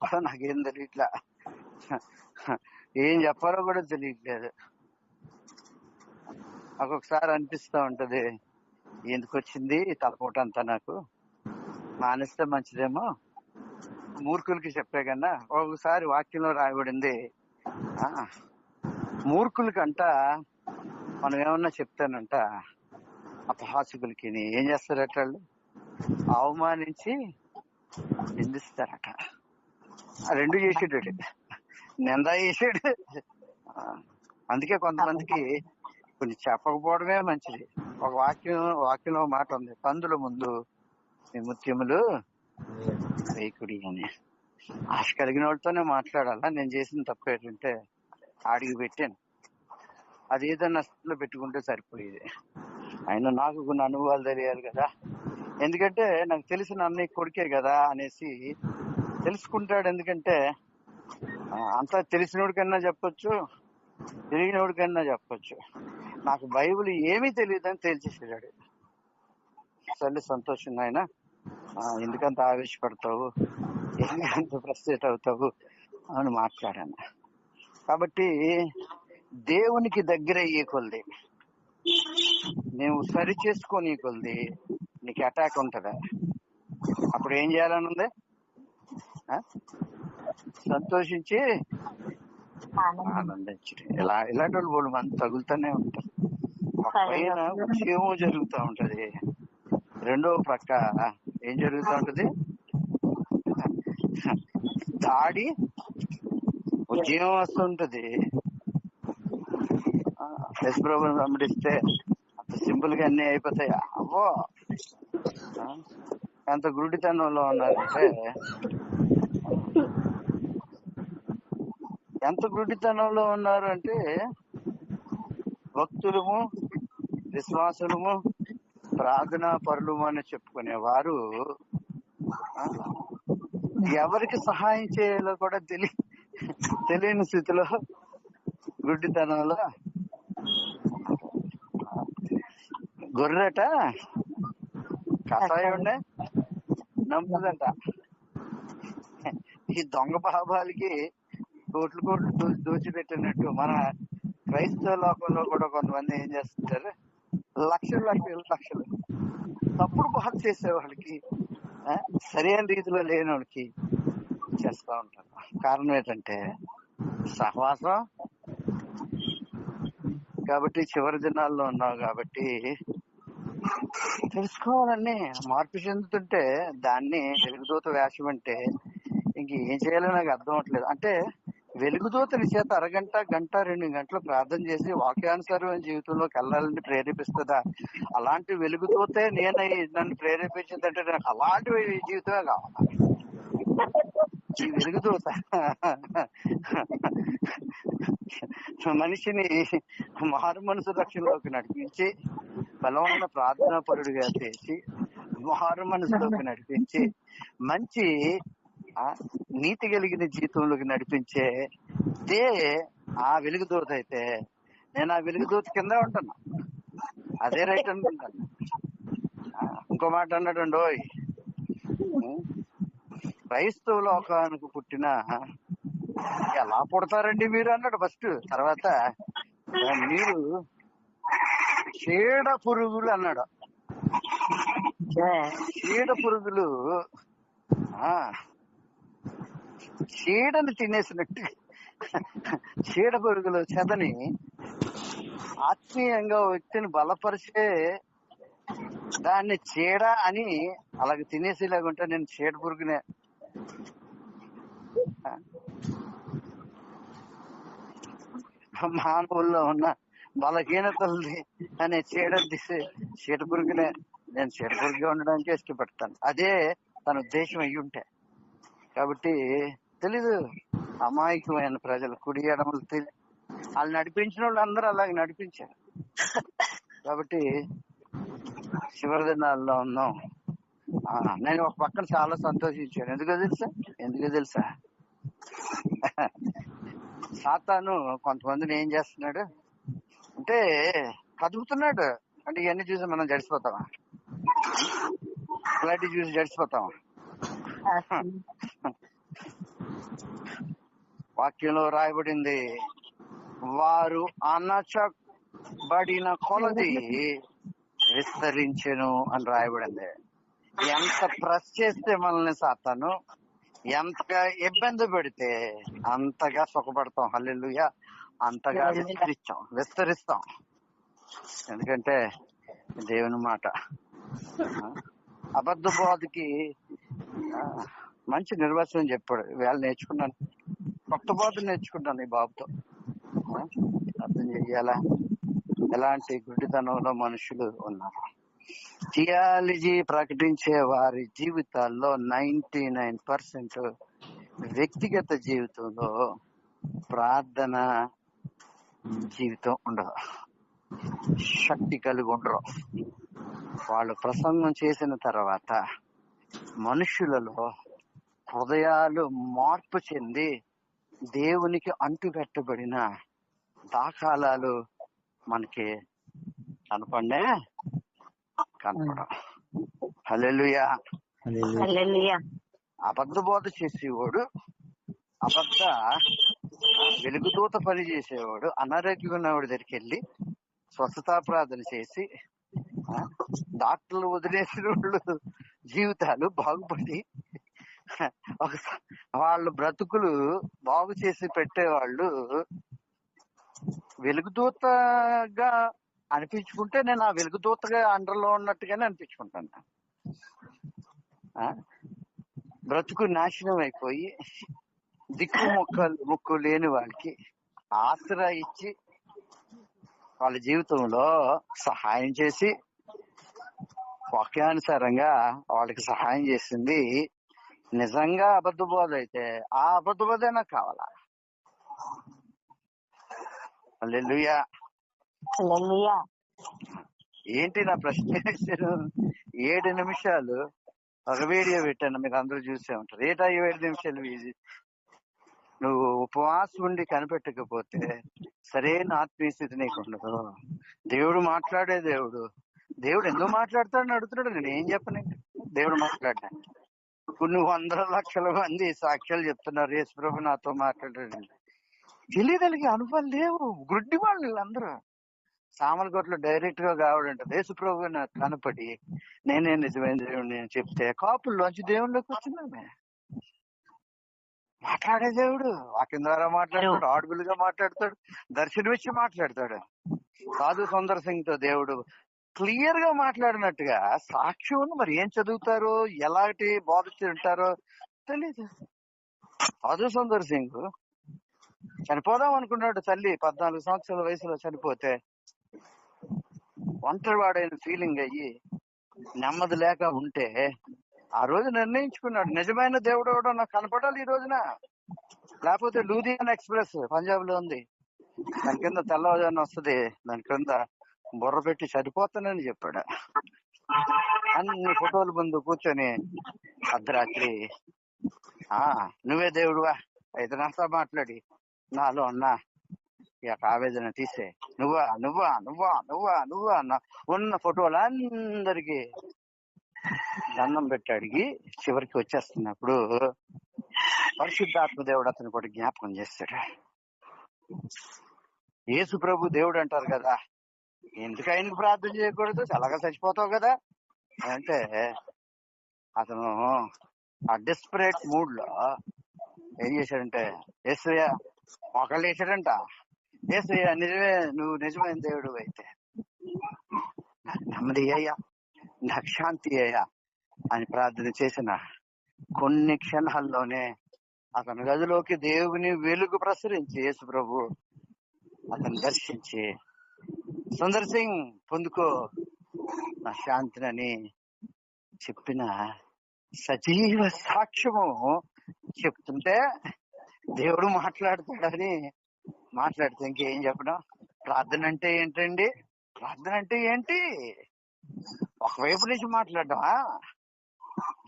చెప్పాలో నాకేం తెలియట్లా ఏం చెప్పాలో కూడా తెలియట్లేదు ఒక్కొక్కసారి అనిపిస్తూ ఉంటది ఎందుకు వచ్చింది తలపోట అంతా నాకు? మానేస్తే మంచిదేమో? మూర్ఖులకి చెప్పే కన్నా ఒకసారి వాక్యంలో రాయబడింది ఆ, మూర్ఖులకంట మనం ఏమన్నా చెప్తానంట అపహాసుకులకి ఏం చేస్తారట వాళ్ళు? అవమానించి నిందిస్తారట. రెండు చేసాడు నింద చేసాడు. అందుకే కొంతమందికి కొన్ని చెప్పకపోవడమే మంచిది. ఒక వాక్యం వాక్యంలో మాట ఉంది. పందుల ముందు ముత్యములు వేకుడి అని. ఆశ కలిగిన వాళ్ళతోనే మాట్లాడాలా? నేను చేసిన తప్పు ఏంటంటే ఆడికి పెట్టాను. అది ఏదైనా స్థితిలో పెట్టుకుంటే సరిపోయేది. ఆయన నాకు కొన్ని అనుభవాలు తెలియాలి కదా. ఎందుకంటే నాకు తెలిసిన అన్నయ్య కొడుకే కదా అనేసి తెలుసుకుంటాడు ఎందుకంటే అంత అంతా తెలిసినోడికన్నా చెప్పొచ్చు తెలియనోడికన్నా చెప్పొచ్చు. నాకు బైబిల్ ఏమీ తెలియదని తేల్చేసాడు సరే సంతోషం ఆయన ఎందుకంత ఆవేశపడతావు? ఎందుకంత ఫ్రస్ట్రేట్ అవుతావు? అని మాట్లాడాను. కాబట్టి దేవునికి దగ్గర అయ్యే కొలది. నువ్వు సరి చేసుకొని కొలది. నీకు అటాక్ ఉంటుందా? అప్పుడు ఏం చేయాలని ఉంది సంతోషించి ఆనందించి. ఇలా ఇలాంటి వాళ్ళు బోడు మంది తగులుతూనే ఉంటారు పైన ఉద్యమం జరుగుతూ ఉంటది. రెండో ప్రక్క ఏం జరుగుతూ ఉంటది? దాడి ఉద్యమం వస్తుంటది యశ్వ్రభుని వెంబడిస్తే అంత సింపుల్గా అన్ని అయిపోతాయి? అవ్వో! ఎంత గురుడితనంలో ఉన్నారంటే ఎంత గుడ్డితనంలో ఉన్నారు అంటే భక్తులము విశ్వాసులము ప్రార్థనా పరులము అని చెప్పుకునే వారు ఎవరికి సహాయం చేయాలో కూడా తెలి తెలియని స్థితిలో గుడ్డితనంలో గొర్రెట కషాయుండే నమ్ముదంట. ఈ దొంగ పాపాలకి కోట్లు కోట్లు దోచి దోచిపెట్టినట్టు మన క్రైస్తవ లోకంలో కూడా కొంతమంది ఏం చేస్తుంటారు? లక్షలు లక్షలు లక్షలు. తప్పుడు బాధ చేసే వాళ్ళకి సరైన రీతిలో లేని వాళ్ళకి చేస్తా ఉంటారు. కారణం ఏంటంటే సహవాసం. కాబట్టి చివరి దినాల్లో ఉన్నావు కాబట్టి తెలుసుకోవాలని మార్పు చెందుతుంటే దాన్ని తెలుగుదూత వేషం అంటే ఇంక ఏం చేయాలో నాకు అర్థం అవట్లేదు అంటే వెలుగుదూతని చేత అరగంట గంట రెండు గంటలు ప్రార్థన చేసి వాక్యానుసారమైన జీవితంలోకి వెళ్ళాలని ప్రేరేపిస్తుందా? అలాంటి వెలుగుదూతే నేను నన్ను ప్రేరేపించిందంటే నాకు అలాంటి జీవితమే కావాలి? ఈ వెలుగుదూత. మనిషిని మారు మనసు రక్షణలోకి నడిపించి బలమైన ప్రార్థనా పరుడిగా చేసి మారు మనసులోకి నడిపించి మంచి నీతి కలిగిన జీవితంలోకి నడిపించే దే ఆ వెలుగుదూత అయితే నేను ఆ వెలుగుదూత కింద ఉంటున్నా అదే రైట్ అనుకుంటాను ఇంకో మాట అన్నాడు ఓయ్. క్రైస్తవ లోకానికి పుట్టిన ఎలా పుడతారండి మీరు అన్నాడు ఫస్ట్ తర్వాత మీరు చీడ పురుగులు అన్నాడు. చీడ పురుగులు ఆ చీడని తినేసినట్టు చీడ పురుగులు చెదని ఆత్మీయంగా వ్యక్తిని బలపరిచే దాన్ని చీడ అని అలాగ తినేసేలాగుంటే నేను చీడ పురుగునే మానవుల్లో ఉన్న బలహీనతల్ని అనే చీడ తీసి చీడ పురుగునే నేను చీడ పురుగుగా ఉండడానికి ఇష్టపడతాను. అదే తన ఉద్దేశం అయ్యి ఉంటే కాబట్టి తెలీదు. అమాయకమైన ప్రజలు కుడి ఎడమలు తెలియదు వాళ్ళు నడిపించిన వాళ్ళు అందరూ అలాగే నడిపించారు. కాబట్టి చివరి దినాల్లో ఉన్నాం. ఆ, నేను ఒక పక్కన చాలా సంతోషించాను. ఎందుకో తెలుసా? ఎందుకో తెలుసా? సాతాను కొంతమందిని ఏం చేస్తున్నాడు అంటే కదుపుతున్నాడు. అంటే ఇవన్నీ చూసి మనం జడిసిపోతామా? ఇలాంటివి చూసి జడిసిపోతామా? వాక్యంలో రాయబడింది. వారు అనచబడిన కొలది విస్తరించెను అని రాయబడింది. ఎంత ప్రెస్ చేస్తే మనల్ని సాతాను ఎంతగా ఇబ్బంది పెడితే అంతగా సుఖపడతాం. హల్లెలూయా. అంతగా విస్తరిస్తాం. విస్తరిస్తాం. ఎందుకంటే దేవుని మాట. అబద్ధ బోధకి మంచి నిర్వచనం చెప్పాడు. వేళ నేర్చుకున్నాను. కొత్త బాధ నేర్చుకుంటాను ఈ బాబుతో. అర్థం చెయ్యాలా? ఎలాంటి గుడ్డితనంలో మనుషులు ఉన్నారు? థియాలజీ ప్రకటించే వారి జీవితాల్లో నైన్టీ నైన్ పర్సెంట్ వ్యక్తిగత జీవితంలో ప్రార్థన జీవితం ఉండదు. శక్తి కలిగి ఉండరు. వాళ్ళు ప్రసంగం చేసిన తర్వాత మనుషులలో హృదయాలు మార్పు చెంది దేవునికి అంటుకట్టబడిన దాఖలాలు మనకి కనపడే కనపడం హల్లెలూయా. హల్లెలూయా. అబద్ధ బోధ చేసేవాడు అబద్ధ వెలుగుదూత పని చేసేవాడు అనారోగ్యం ఉన్నవాడి దగ్గరికి వెళ్ళి స్వస్థతా ప్రార్థన చేసి డాక్టర్లు వదిలేసిన వాళ్ళు జీవితాలు బాగుపడి ఒక వాళ్ళు బ్రతుకులు బాగు చేసి పెట్టేవాళ్ళు వెలుగుదూతగా అనిపించుకుంటే నేను ఆ వెలుగుదూతగా అండర్లో ఉన్నట్టుగానే అనిపించుకుంటాను ఆ? బ్రతుకు నాశనం అయిపోయి దిక్కు మొక్క ముక్కు లేని వాళ్ళకి ఆసరా ఇచ్చి వాళ్ళ జీవితంలో సహాయం చేసి వాక్యానుసారంగా వాళ్ళకి సహాయం చేసింది నిజంగా అబద్ధ బోధ అయితే ఆ అబద్ధ బోధే నాకు కావాలా ఏంటి నా ప్రశ్న ఏడు నిమిషాలు ఒక వీడియో పెట్టాను మీరు అందరూ చూసే ఉంటారు. ఏటా ఏడు నిమిషాలు నువ్వు ఉపవాసం ఉండి కనిపెట్టకపోతే సరైన ఆత్మీయ స్థితి నీకు ఉండదు. దేవుడు మాట్లాడే దేవుడు. దేవుడు ఎందుకు మాట్లాడతాడని అడుగుతున్నాడు నేను ఏం చెప్పను. దేవుడు మాట్లాడడానికి. కొన్ని వందల లక్షల మంది సాక్ష్యాలు చెప్తున్నారు యేసు ప్రభు నాతో మాట్లాడాడు తెలియదలిగే అనుభవాలు లేవు. గుడ్డి వాళ్ళు అందరూ సామలకోటలో డైరెక్ట్గా కావడంట యేసు ప్రభు నాకు కనపడి నేనే నిజమైన దేవుడిని నేను చెప్తే కాపుల్లోంచి దేవుళ్ళకి వచ్చిందామె. మాట్లాడే దేవుడు. వాక్యం ద్వారా మాట్లాడతాడు ఆడుగులుగా గా మాట్లాడతాడు దర్శనం ఇచ్చి మాట్లాడతాడు. సాధు సుందర్ సింగ్తో దేవుడు క్లియర్గా మాట్లాడినట్టుగా సాక్ష్యం మరి ఏం చదువుతారో ఎలాంటి బాధ తింటారో తెలీదు. సాధు సుందర్ సింగ్. చనిపోదాం అనుకున్నాడు తల్లి పద్నాలుగు సంవత్సరాల వయసులో చనిపోతే. ఒంటరి వాడైన ఫీలింగ్ అయ్యి నెమ్మది లేక ఉంటే ఆ రోజు నిర్ణయించుకున్నాడు నిజమైన దేవుడు ఎవడో నాకు కనపడాలి ఈ రోజున. లేకపోతే లూధియానా ఎక్స్ప్రెస్ పంజాబ్లో ఉంది. దాని కింద తెల్లవారుజామున వస్తుంది దాని కింద బుర్ర పెట్టి చనిపోతానని చెప్పాడు. అన్ని ఫోటోల ముందు కూర్చొని అర్ధరాత్రి ఆ నువ్వే దేవుడువా అయితే నాతో మాట్లాడి నాలో అన్నా ఈ యొక్క ఆవేదన తీసే. నువ్వా నువ్వా నువ్వా నువ్వా నువ్వా అన్న ఉన్న ఫోటోలు అందరికి దండం పెట్టి అడిగి చివరికి వచ్చేస్తున్నప్పుడు పరిశుద్ధాత్మ దేవుడు అతను కూడా జ్ఞాపకం చేస్తాడు. యేసు ప్రభు దేవుడు అంటారు కదా ఎందుకు ఆయనకు ప్రార్థన చేయకూడదు? చల్లగా చచ్చిపోతావు కదా. అంటే అతను ఆ డిస్పరేట్ మూడ్లో ఏం చేశాడంటే ఏసయ్య ఒకళ్ళు వేసాడంట ఏసయ్య నిజమే నువ్వు నిజమైన దేవుడు అయితే. నెమ్మది అయ్యా నాకు శాంతి అయ్యా అని ప్రార్థన చేసిన కొన్ని క్షణాల్లోనే అతని గదిలోకి దేవుని వెలుగు ప్రసరించి యేసు ప్రభు అతను దర్శించి సుందర్ సింగ్ పొందుకో. నా శాంతినని చెప్పిన సజీవ సాక్ష్యము చెప్తుంటే దేవుడు మాట్లాడతాడని మాట్లాడితే ఇంకేం చెప్పడం? ప్రార్థన అంటే ఏంటండి? ప్రార్థన అంటే ఏంటి? ఒకవైపు నుంచి మాట్లాడటమా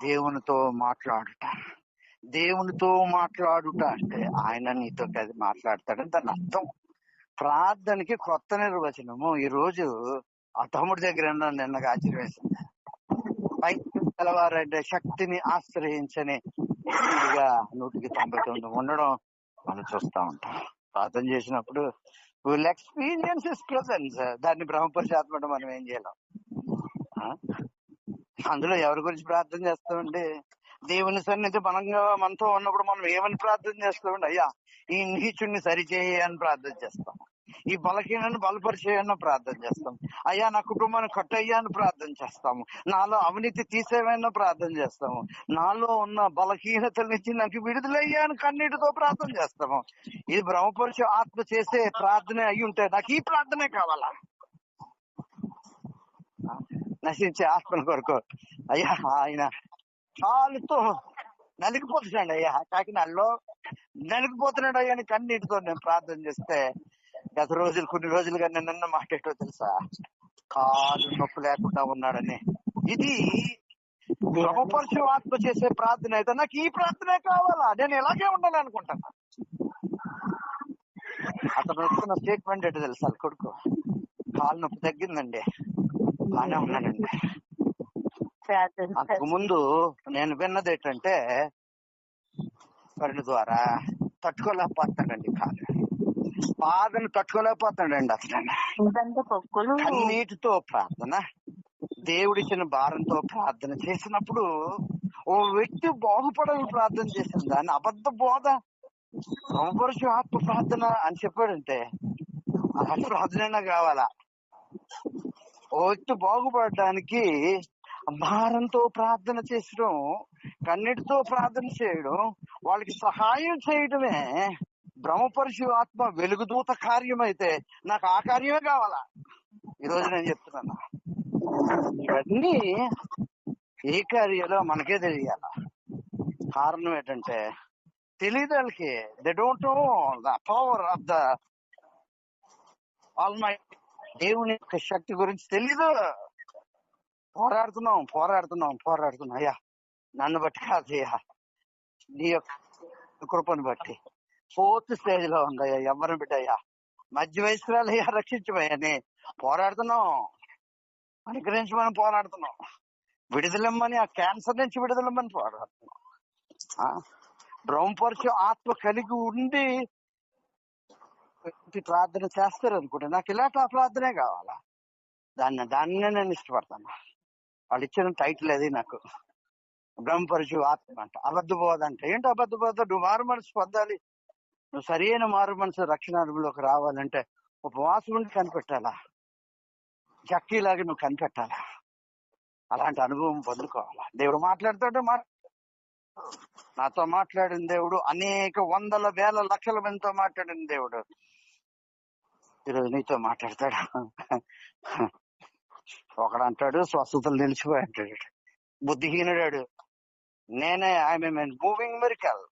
దేవునితో మాట్లాడుట. దేవునితో మాట్లాడుట అంటే ఆయన నీతో కలిసి మాట్లాడతాడని దాని అర్థం. ప్రార్థనకి కొత్త నిర్వచనము. ఈ రోజు ఆ తమ్ముడి దగ్గర ఉన్న నిన్నగా ఆశ్చర్యం వేసింది తెల్లవారంటే శక్తిని ఆశ్రయించని నూటికి తొంభై తొమ్మిది ఉండడం మనం చూస్తా ఉంటాం. ప్రార్థన చేసినప్పుడు విల్ ఎక్స్పీరియన్స్ ఇస్ ప్రజెన్స్ దాన్ని బ్రహ్మపరిచాత్మ మనం ఏం చేయలేం. అందులో ఎవరి గురించి ప్రార్థన చేస్తామండి? దేవుని సన్నిధి బలంగా మనతో ఉన్నప్పుడు మనం ఏమని ప్రార్థన చేస్తామండి? అయ్యా ఈ నీచుడిని సరిచేయి అని ప్రార్థన చేస్తాం. ఈ బలహీనను బలపరిచేయని ప్రార్థన చేస్తాం. అయ్యా నా కుటుంబాన్ని కట్టయ్యా అని ప్రార్థన చేస్తాము. నాలో అవినీతి తీసేవని ప్రార్థన చేస్తాము. నాలో ఉన్న బలహీనతల నుంచి నాకు విడుదలయ్యా అని కన్నీటితో ప్రార్థన చేస్తాము. ఇది బ్రహ్మపరిచే ఆత్మ చేసే ప్రార్థన అయి ఉంటే నాకు ఈ ప్రార్థనే కావాలా? నశించే ఆత్మల కొరకు. అయ్యా ఆయన కాలుతో నలిగిపోతున్నాడు అయ్యా. కాకినాడలో నలిగిపోతున్నాడు అయ్యా అని కన్నీటితో నేను ప్రార్థన చేస్తే గత రోజులు కొన్ని రోజులుగా నేను నిన్న మాట్లాడటో తెలుసా? కాలు నొప్పి లేకుండా ఉన్నాడని. ఇది బ్రహ్మపరచు ఆత్మ చేసే ప్రార్థన అయితే నాకు ఈ ప్రార్థనే కావాలా? నేను ఇలాగే ఉండాలి అనుకుంటాను. అతను వస్తున్న స్టేట్మెంట్ ఏంటో తెలుసా? కొడుకు. కాలు నొప్పి తగ్గిందండి. బాగానే ఉన్నాడండి. ప్రార్థన అంతకు ముందు నేను విన్నది ఏంటంటే కరుణ ద్వారా తట్టుకోలేకపోతాడండి కాలు. బాధను తట్టుకోలేకపోతాడండి అసలు. కన్నీటితో ప్రార్థన దేవుడిచ్చిన భారంతో ప్రార్థన చేసినప్పుడు ఓ వ్యక్తి బాగుపడాలని ప్రార్థన చేసిన దాన్ని అబద్ధ బోధ బ్రహ్మపరుషు ఆత్మ ప్రార్థన అని చెప్పాడంటే అలాంటి ప్రార్థన కావాలా? ఓ వ్యక్తి బాగుపడడానికి భారంతో ప్రార్థన చేసడం కన్నిటితో ప్రార్థన చేయడం వాళ్ళకి సహాయం చేయడమే బ్రహ్మపరుషు ఆత్మ వెలుగుదూత కార్యం అయితే నాకు ఆ కార్యమే కావాలా? ఈ రోజు నేను చెప్తున్నాను. ఇవన్నీ ఏ కార్యాలో మనకే తెలియాల. కారణం ఏంటంటే తెలియదు వాళ్ళకి they don't know the power of the almighty దేవుని యొక్క శక్తి గురించి తెలీదు. పోరాడుతున్నాం పోరాడుతున్నాం పోరాడుతున్నాం. అయ్యా నన్ను బట్టి కాదయ్యా నీ యొక్క కృపను బట్టి. ఫోర్త్ స్టేజ్లో ఉందయ్యా ఎవరిని బిడ్డయ్యా మధ్య వయసురాలయ్యా రక్షించమయ్యని పోరాడుతున్నాం. అనుగ్రహించమని పోరాడుతున్నాం. విడుదలమ్మని ఆ క్యాన్సర్ నుంచి విడుదలమ్మని పోరాడుతున్నాం. ఆ, బ్రహ్మపరచు ఆత్మ కలిగి ఉండి ప్రార్థన చేస్తారు అనుకుంటే నాకు ఇలాంటి ప్రార్థనే కావాలా? దాన్ని దాన్నే నేను ఇష్టపడతాను. వాళ్ళు ఇచ్చిన టైటిల్ అది నాకు. బ్రహ్మపరచు ఆత్మ అంట. అబద్ధ బోధ అంటే. ఏంటి అబద్ధ బోధ? నువ్వు మారు మనసు పొందాలి. నువ్వు సరైన మారు మనసు రక్షణ అనుభవంలోకి రావాలంటే ఉపవాసం ఉండి కనిపెట్టాలా? జక్కీలాగా నువ్వు కనిపెట్టాలా? అలాంటి అనుభవం పొందుకోవాలా? దేవుడు మాట్లాడుతుంటే మా నాతో మాట్లాడిన దేవుడు అనేక వందల వేల లక్షల మందితో మాట్లాడిన దేవుడు ఈరోజు నీతో మాట్లాడతాడు? ఒకడు అంటాడు స్వస్థతలు నిలిచిపోయి అంటాడు. బుద్ధిహీనుడాడు. నేనే ఐఎమ్ మూవింగ్ మెరికల్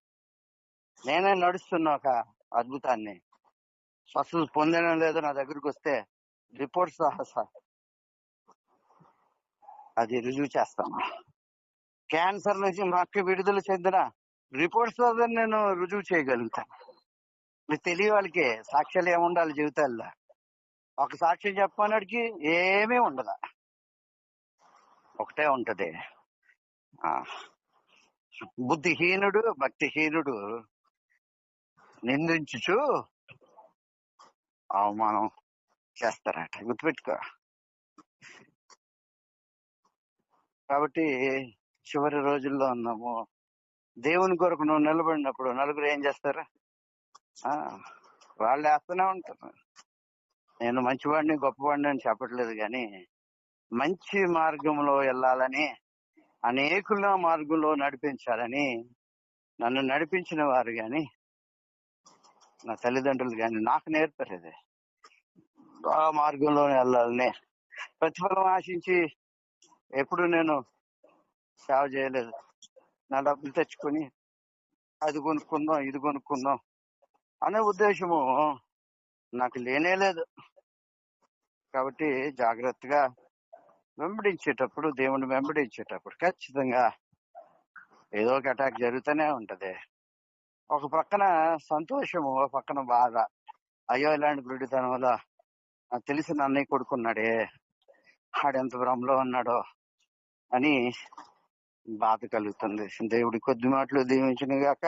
నేనే నడుస్తున్న ఒక అద్భుతాన్ని. స్వస్థత పొందిన లేదు నా దగ్గరికి వస్తే రిపోర్ట్స్ సహా అది రుజువు చేస్తాను. క్యాన్సర్ నుంచి మాకు విడుదల చెందిన రిపోర్ట్స్ నేను రుజువు చేయగలుగుతాను మీకు తెలియ వాళ్ళకి సాక్ష్యాలు ఏముండాలి జీవితాల్లో? ఒక సాక్ష్యం చెప్పనడికి ఏమీ ఉండదు? ఒకటే ఉంటది. ఆ, బుద్ధిహీనుడు భక్తిహీనుడు నిందించుచు అవమానం చేస్తారట. గుర్తుపెట్టుకో. కాబట్టి చివరి రోజుల్లో ఉన్నాము. దేవుని కొరకు నువ్వు నిలబడినప్పుడు నలుగురు ఏం చేస్తారు? వాళ్ళు వేస్తూనే ఉంటారు. నేను మంచివాడిని గొప్పవాడిని అని చెప్పట్లేదు కానీ మంచి మార్గంలో వెళ్ళాలని అనేకుల మార్గంలో నడిపించాలని నన్ను నడిపించిన వారు గాని నా తల్లిదండ్రులు గాని నాకు నేర్పలేదు. ఆ మార్గంలో వెళ్ళాలని ప్రతిఫలం ఆశించి ఎప్పుడు నేను సేవ చేయలేదు. నా డబ్బులు తెచ్చుకొని అది కొనుక్కుందాం ఇది కొనుక్కుందాం అనే ఉద్దేశము నాకు లేనే లేదు. కాబట్టి జాగ్రత్తగా వెంబడించేటప్పుడు దేవుని వెంబడించేటప్పుడు ఖచ్చితంగా ఏదో ఒక అటాక్ జరుగుతూనే ఉంటది. ఒక పక్కన సంతోషము ఒక పక్కన బాధ. అయ్యో ఇలాంటి గుడితనం వల్ల తెలిసిన అన్నయ్య కొడుకున్నాడే. ఆడెంత భ్రమలో ఉన్నాడో అని బాధ కలుగుతుంది. దేవుడి కొద్ది మాటలు దీవించిన గాక